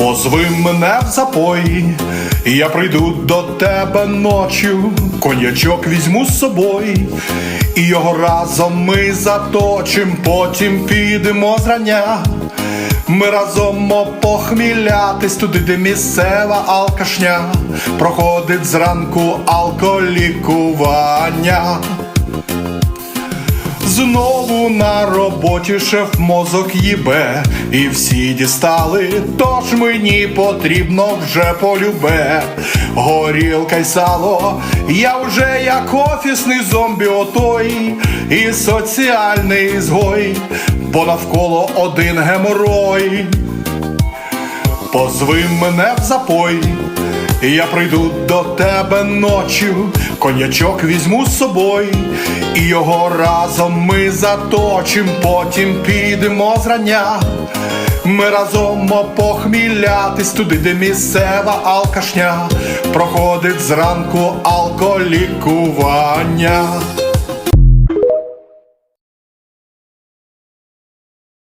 Позви мене в запої, я прийду до тебе ночю, конячок візьму з собою, і його разом ми заточим, потім підемо зрання. Ми разом похмілятись туди, де місцева алкашня, проходить зранку алколікування. Знову на роботі шеф мозок їбе, і всі дістали, тож мені потрібно вже полюбе. Горілка й сало, я вже як офісний зомбі отой, і соціальний згой, бо навколо один геморой. Позви мене в запой, і я прийду до тебе ночі, конячок візьму з собою, і його разом ми заточим, потім підемо зрання. Ми разом похмілятись туди, де місцева алкашня, проходить зранку алколікування.